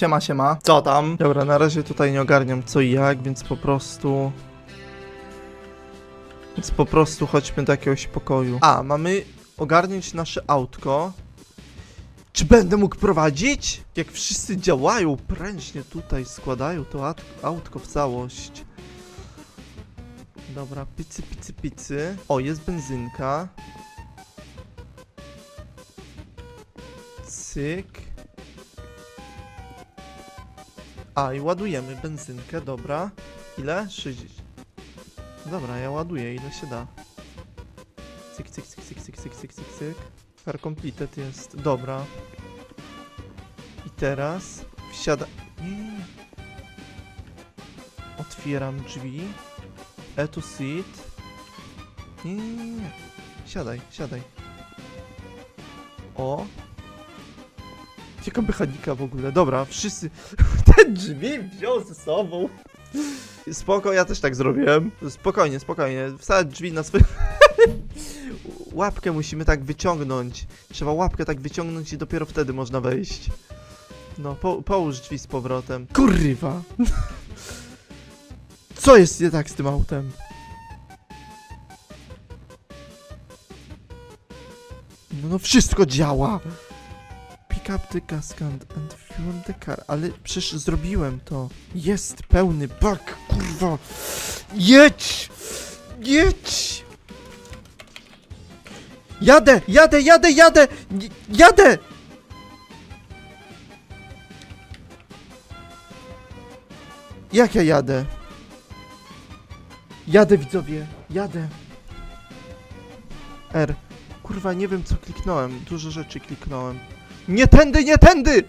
Siema, siema. Co tam? Dobra, na razie tutaj nie ogarniam co i jak, więc po prostu... Więc po prostu chodźmy do jakiegoś pokoju. A, mamy ogarnąć nasze autko. Czy będę mógł prowadzić? Jak wszyscy działają prężnie tutaj, składają to aut- autko w całość. Dobra, picy, picy, picy. O, jest benzynka. Cyk. A, i ładujemy benzynkę, dobra. Ile? 60. Dobra, ja ładuję, ile się da. Cyk, cyk, cyk, cyk, cyk, cyk, cyk, cyk, cyk. Fair completed jest, dobra. I teraz wsiada... Nie. Otwieram drzwi. E to seat. Nie, nie, nie. Siadaj, siadaj. O. Jaka mechanika w ogóle. Dobra, wszyscy... Ten drzwi wziął ze sobą. Spoko, ja też tak zrobiłem. Spokojnie, spokojnie. Wsadź drzwi na swoje... Łapkę musimy tak wyciągnąć. Trzeba łapkę tak wyciągnąć i dopiero wtedy można wejść. No, po, połóż drzwi z powrotem. Kurwa! Co jest nie tak z tym autem? No, no wszystko działa! Pick up the and, fuel the car. Ale przecież zrobiłem to. Jest pełny bak, kurwa! Jedź! Jedź! Jadę, jadę, jadę, jadę! Jadę! Jak ja jadę? Jadę, widzowie, jadę. R. Kurwa, nie wiem co kliknąłem. Dużo rzeczy kliknąłem. Nie tędy, nie tędy!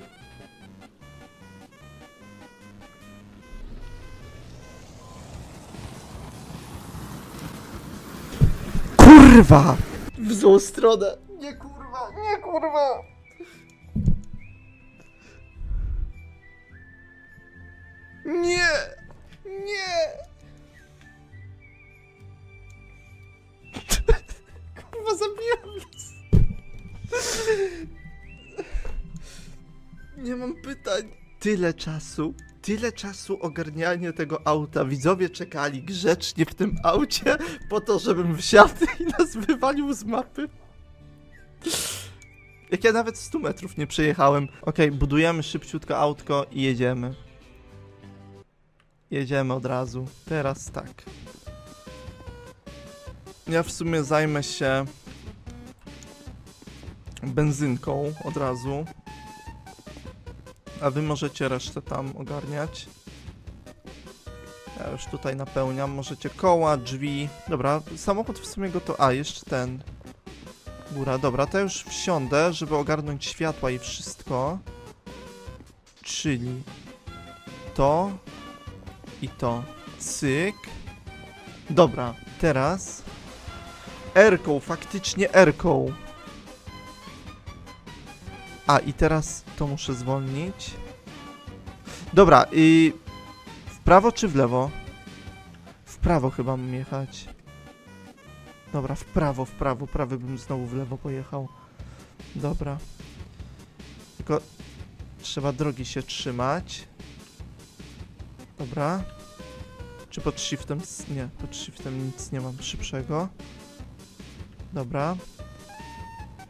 Kurwa! W złą stronę. Nie kurwa, nie kurwa! Nie! Nie! Kurwa, zabiłem Nie mam pytań. Tyle czasu, tyle czasu ogarniania tego auta. Widzowie czekali grzecznie w tym aucie po to, żebym wsiadł i nas wywalił z mapy. Jak ja nawet 100 metrów nie przejechałem. Okej, budujemy szybciutko autko i jedziemy. Jedziemy od razu. Teraz tak. Ja w sumie zajmę się benzynką od razu. A wy możecie resztę tam ogarniać. Ja już tutaj napełniam. Możecie koła, drzwi. Dobra, samochód w sumie gotowy. A, jeszcze ten. Góra, dobra, to już wsiądę, żeby ogarnąć światła i wszystko. Czyli to i to. Cyk. Dobra, teraz Erką, faktycznie Erką. A, i teraz to muszę zwolnić. Dobra, i w prawo czy w lewo? W prawo chyba mam jechać. Dobra, w prawo, w prawo, prawy bym znowu w lewo pojechał. Dobra. Tylko trzeba drogi się trzymać. Dobra. Czy pod shiftem? Nie, pod shiftem nic nie mam szybszego. Dobra.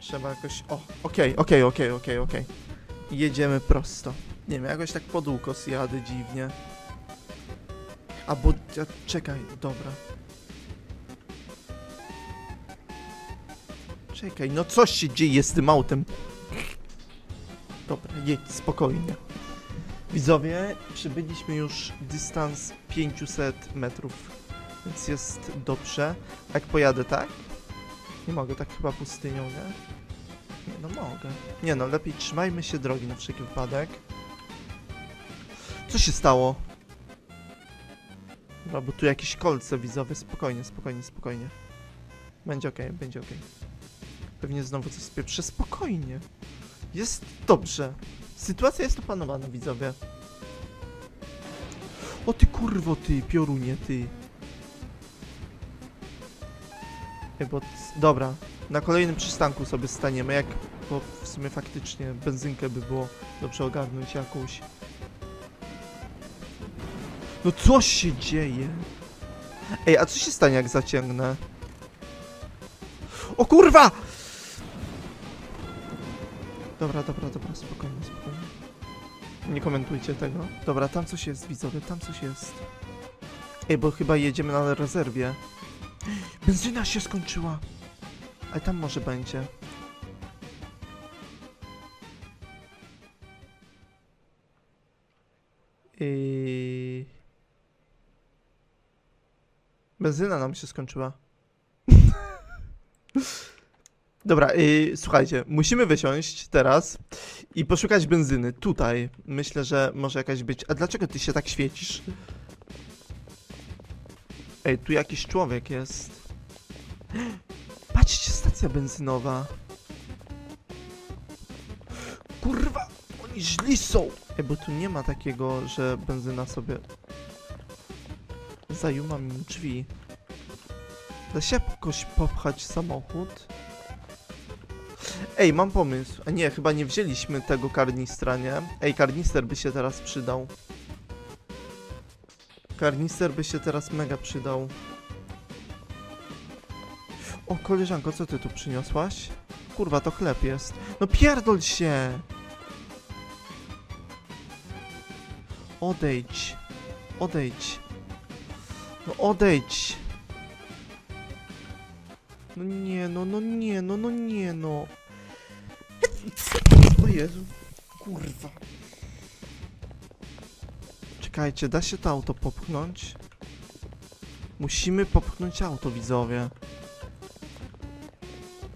Trzeba jakoś... O, okej, okej, okej, okej, okej. Jedziemy prosto. Nie wiem, jakoś tak pod jadę dziwnie. A bo... Ja, czekaj, dobra. Czekaj, no coś się dzieje z tym autem. Dobra, jedź spokojnie. Widzowie, przybyliśmy już dystans 500 metrów, więc jest dobrze. Jak pojadę tak? Nie mogę, tak chyba pustynią, nie? Nie, no mogę. Nie no, lepiej trzymajmy się drogi na wszelki wypadek. Co się stało? Dobra, bo tu jakieś kolce widzowe, spokojnie, spokojnie, spokojnie. Będzie okej, będzie okej. Pewnie znowu coś spieprzę, spokojnie. Jest dobrze. Sytuacja jest opanowana, widzowie. O ty kurwo, ty, piorunie, ty. Bo... Dobra, na kolejnym przystanku sobie staniemy, jak... Bo w sumie faktycznie benzynkę by było dobrze ogarnąć jakąś. No co się dzieje? Ej, a co się stanie jak zaciągnę? O kurwa! Dobra, dobra, dobra, spokojnie, spokojnie. Nie komentujcie tego. Dobra, tam coś jest, widzowie, tam coś jest. Ej, bo chyba jedziemy na rezerwie. Benzyna się skończyła. Ale tam może będzie. I... Benzyna nam się skończyła. Dobra, yy, słuchajcie, musimy wysiąść teraz i poszukać benzyny. Tutaj. Myślę, że może jakaś być. A dlaczego ty się tak świecisz? Ej, tu jakiś człowiek jest. Patrzcie, stacja benzynowa. Kurwa, oni źli są. Ej, bo tu nie ma takiego, że benzyna sobie zajuma mi drzwi. Da się jakoś popchać samochód? Ej, mam pomysł. A nie, chyba nie wzięliśmy tego karnistra, nie? Ej, karnister by się teraz przydał. Karnister by się teraz mega przydał. O, koleżanko, co ty tu przyniosłaś? Kurwa, to chleb jest. No pierdol się! Odejdź. Odejdź. No odejdź. No nie, no, no nie, no, no nie, no. O Jezu. Kurwa. Czekajcie, da się to auto popchnąć? Musimy popchnąć auto, widzowie.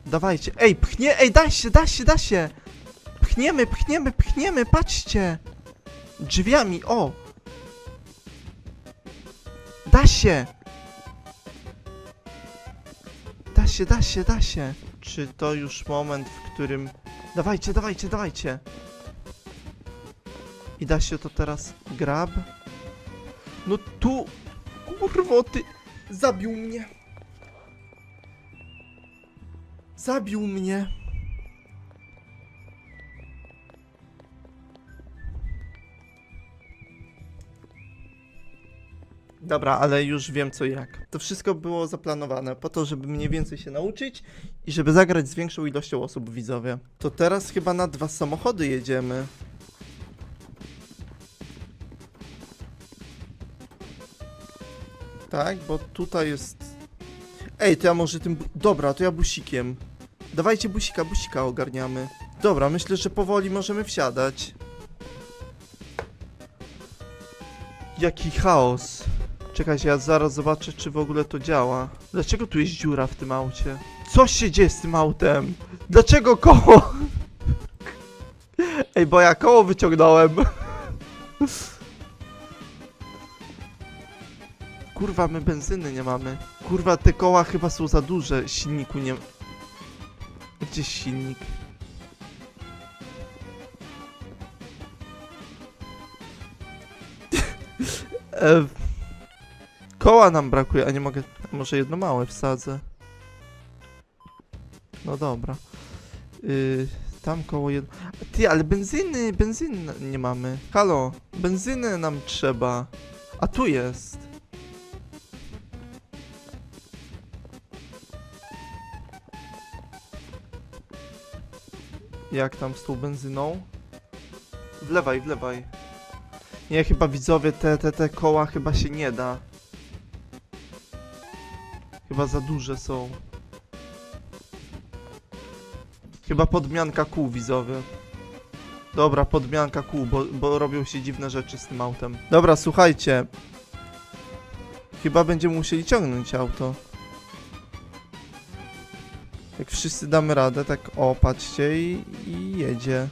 Dawajcie. Ej, pchnie, ej, da się, da się, da się. Pchniemy, pchniemy, pchniemy, patrzcie. Drzwiami, o. Da się. Da się, da się, da się. Czy to już moment, w którym... Dawajcie, dawajcie, dawajcie. I da się to teraz grab? No tu... Kurwo, ty... Zabił mnie. Zabił mnie. Dobra, ale już wiem co jak. To wszystko było zaplanowane po to, żeby mniej więcej się nauczyć i żeby zagrać z większą ilością osób widzowie. To teraz chyba na dwa samochody jedziemy. Tak, bo tutaj jest... Ej, to ja może tym... Dobra, to ja busikiem. Dawajcie busika, busika ogarniamy. Dobra, myślę, że powoli możemy wsiadać. Jaki chaos. Czekajcie, ja zaraz zobaczę, czy w ogóle to działa. Dlaczego tu jest dziura w tym aucie? Co się dzieje z tym autem? Dlaczego koło? Ej, bo ja koło wyciągnąłem. Kurwa, my benzyny nie mamy. Kurwa, te koła chyba są za duże. Silniku nie... Gdzieś silnik? koła nam brakuje, a nie mogę... Może jedno małe wsadzę. No dobra. Yy, tam koło jedno... Ty, ale benzyny, benzyny nie mamy. Halo, benzyny nam trzeba. A tu jest. Jak tam z tą benzyną? Wlewaj, wlewaj. Nie, chyba widzowie, te, te, te koła chyba się nie da. Chyba za duże są. Chyba podmianka kół widzowie. Dobra, podmianka kół, bo, bo robią się dziwne rzeczy z tym autem. Dobra, słuchajcie. Chyba będziemy musieli ciągnąć auto. Jak wszyscy damy radę, tak o, patrzcie i, i jedzie.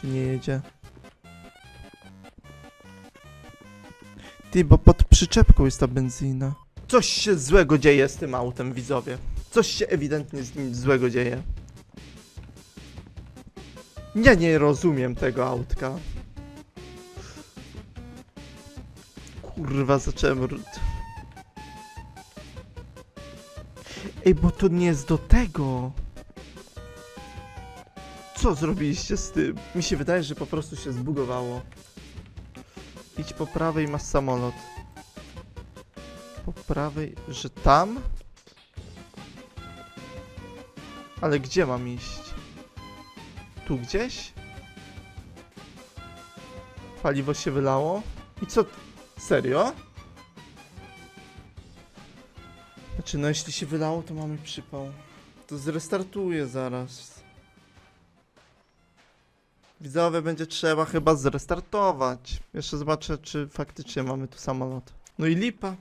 Czy nie jedzie? Ty, bo pod przyczepką jest ta benzyna. Coś się złego dzieje z tym autem, widzowie. Coś się ewidentnie z nim złego dzieje. Ja nie rozumiem tego autka. Kurwa, zacząłem... Ej, bo to nie jest do tego. Co zrobiliście z tym? Mi się wydaje, że po prostu się zbugowało. Idź po prawej, masz samolot. Po prawej, że tam? Ale gdzie mam iść? Tu gdzieś? Paliwo się wylało? I co? Serio? Znaczy, no jeśli się wylało, to mamy przypał. To zrestartuję zaraz. Widzowie, będzie trzeba chyba zrestartować. Jeszcze zobaczę, czy faktycznie mamy tu samolot. No i lipa.